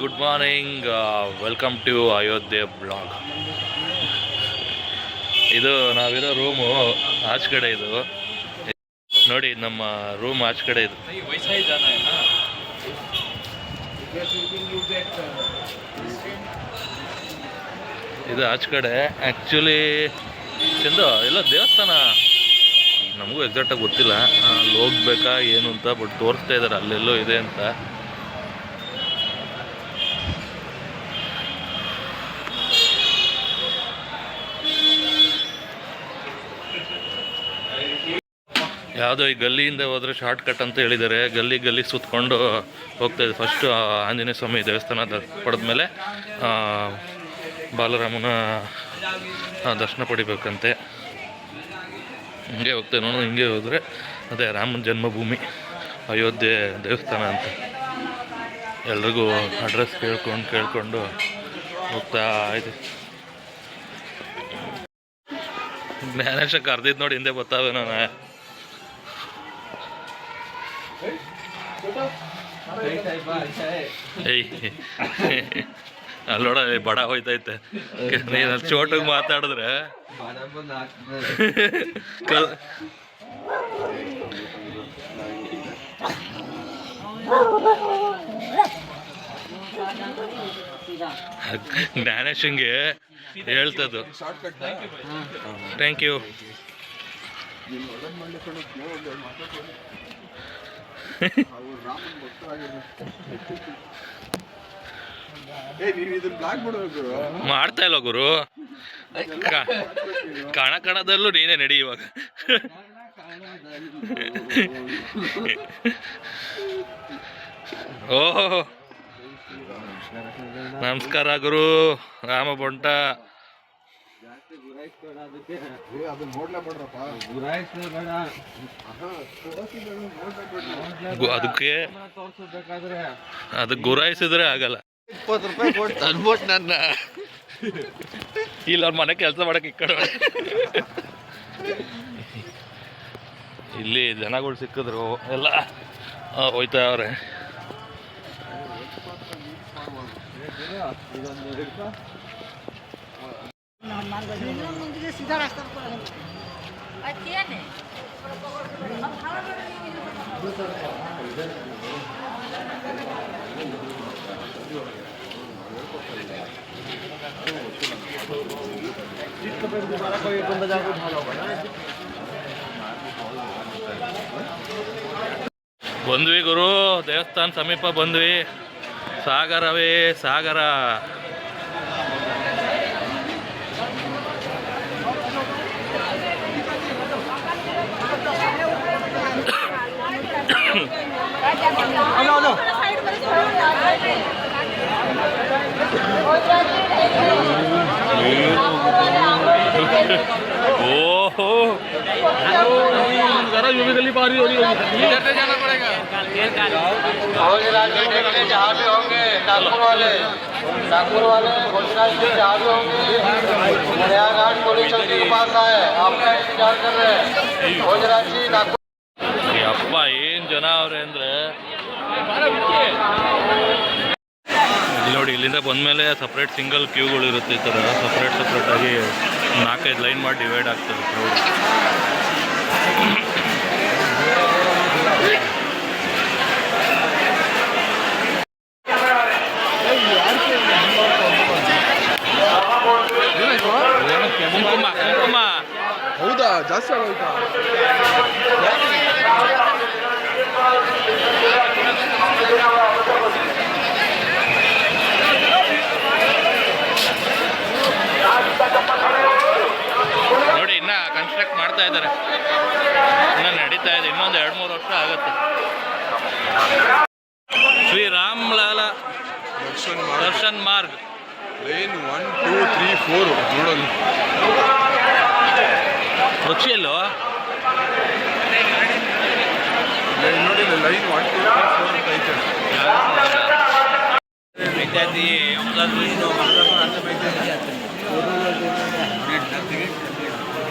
Good morning welcome to Ayodhya blog ಇದು ನಾವಿರೋ room ಆಚೆ ಕಡೆ ಇದು. ನೋಡಿ, ನಮ್ಮ ರೂಮ್ ಆಚೆ ಕಡೆ ಇದು. ಇದು ಆಚೆ ಕಡೆ. ಆ್ಯಕ್ಚುಲಿ ಚಂದು, ಎಲ್ಲ ದೇವಸ್ಥಾನ. ನಮಗೂ ಎಕ್ಸಾಕ್ಟಾಗಿ ಗೊತ್ತಿಲ್ಲ. ಅಲ್ಲಿ ಹೋಗ್ಬೇಕಾ, ಏನು ಅಂತ ಬಟ್ ತೋರಿಸ್ತಾ ಇದ್ದಾರೆ ಅಲ್ಲೆಲ್ಲೋ ಇದೆ ಅಂತ. ಯಾವುದೋ ಈ ಗಲ್ಲಿಯಿಂದ ಹೋದರೆ ಶಾರ್ಟ್ ಕಟ್ ಅಂತ ಹೇಳಿದ್ದಾರೆ. ಗಲ್ಲಿ ಗಲ್ಲಿ ಸುತ್ತಕೊಂಡು ಇದ್ದೆ ಫಸ್ಟು ಆಂಜನೇಯ ಸ್ವಾಮಿ ದೇವಸ್ಥಾನ ಪಡೆದ ಮೇಲೆ ಬಾಲರಾಮನ ದರ್ಶನ ಪಡಿಬೇಕಂತೆ. ಹಿಂಗೆ ಹೋಗ್ತೇವೆ ನೋಡೋದು ಹಿಂಗೆ ಹೋದರೆ ಅದೇ ರಾಮನ ಜನ್ಮಭೂಮಿ, ಅಯೋಧ್ಯೆ ದೇವಸ್ಥಾನ ಅಂತ. ಎಲ್ರಿಗೂ ಅಡ್ರೆಸ್ ಕೇಳ್ಕೊಂಡು, ಕೇಳಿಕೊಂಡು ಹೋಗ್ತಾ ಇದೆ. ಜ್ಞಾನೇಶ ಕರ್ದಿದ್ದು ನೋಡಿ, ಹಿಂದೆ ಬರ್ತಾವೆ ನಾನು. ಅಲ್ಲೋಡ ಬಡ ಹೋಯ್ತೈತೆ. ನೀನು ಚೋಟಿಗೆ ಮಾತಾಡಿದ್ರೆ. ಜ್ಞಾನೇಶಂಗೆ ಹೇಳ್ತದ್ದು. ಥ್ಯಾಂಕ್ ಯು ಮಾಡ್ತಾ ಇಲ್ಲ ಗುರು. ಕಣ ಕಣದಲ್ಲೂ ನೀನೇ ನಡಿ ಇವಾಗ. ಓಹೋ ನಮಸ್ಕಾರ ಗುರು. ರಾಮ ಬಂಟ. ಅದಕ್ಕೆ. ಅದಕ್ಕೆ ಗುರಾಯಿಸಿದ್ರೆ ಆಗಲ್ಲ. ಇಪ್ಪತ್ತು ರೂಪಾಯಿ ಕೊಟ್ಟು ಅನ್ಬೋಟ್ ನನ್ನ. ಇಲ್ಲ ಅವ್ರ ಮನೆ ಕೆಲಸ ಮಾಡಕ್ಕೆ ಈ ಕಡೆ ಇಲ್ಲಿ ಜನಗಳು ಸಿಕ್ಕಿದ್ರು ಎಲ್ಲ. ಹೋಯ್ತಾ ಅವ್ರೆ. ಬಂದ್ವಿ ಗುರು ದೇವಸ್ಥಾನ ಸಮೀಪ ಬಂದ್ವಿ. ಸಾಗರವೇ ಸಾಗರ. ಓಹೋ भोजराज के लिए जहाँ भी होंगे नागपुर वाले नागपुर वाले भोजराज के जहाँ भी होंगे दरियाघाट पुलिस चौकी के पास आए आपका इंतजार कर रहे हैं भोजराज जी नागपुर ಅಪ್ಪ ಏನು ಜನ ಅವ್ರೆ ಅಂದರೆ ಇಲ್ಲಿ ನೋಡಿ ಇಲ್ಲಿಂದ ಬಂದಮೇಲೆ ಸಪ್ರೇಟ್ ಸಿಂಗಲ್ ಕ್ಯೂಗಳು ಇರುತ್ತೆ ಈ ಥರ ಸಪ್ರೇಟ್ ಸಪ್ರೇಟಾಗಿ ನಾಲ್ಕೈದು ಲೈನ್ ಮಾಡಿ ಡಿವೈಡ್ ಆಗ್ತದೆ. ಕ್ರೌಡ್ ಹೌದಾ? ಜಾಸ್ತಿ ಆಗೋಯ್ತಾ? ಮಾಡ್ತಾ ಇದ್ದಾರೆ. ಇನ್ನೂ ನಡೀತಾ ಇದೆ. ಇನ್ನೊಂದು ಎರಡು ಮೂರು ವರ್ಷ ಆಗುತ್ತೆ. Shri Ram Lala Darshan Darshan Marg. Line one two three four ನೋಡೋದು ರುಚಿಯಲ್ಲೋ ಲೈನ್ ನೋಡಿ line one two three four ಅಂತ ಐತೆ. ವಿದ್ಯಾರ್ಥಿ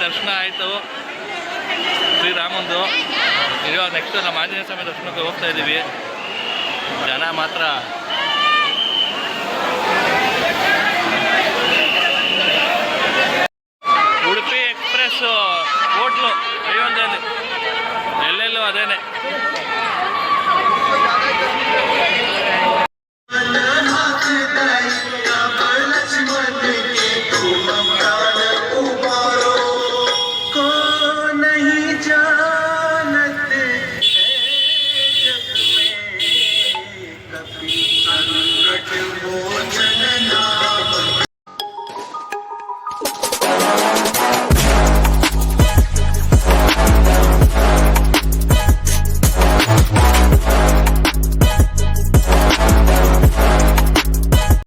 ದರ್ಶನ ಆಯಿತು. ಶ್ರೀರಾಮಂದು. ಇರೋ ನೆಕ್ಸ್ಟ್ ನಮ್ಮ ಆಂಜನೇಯ ಸ್ವಾಮಿ ದರ್ಶನಕ್ಕೆ ಹೋಗ್ತಾ ಇದ್ದೀವಿ. ಜನ ಮಾತ್ರ. ಉಡುಪಿ ಎಕ್ಸ್ಪ್ರೆಸ್, ಹೋಟ್ಲು ಅಯ್ಯೋಂದಲ್ಲಿ ಎಲ್ಲೆಲ್ಲೂ ಅದೇನೆ.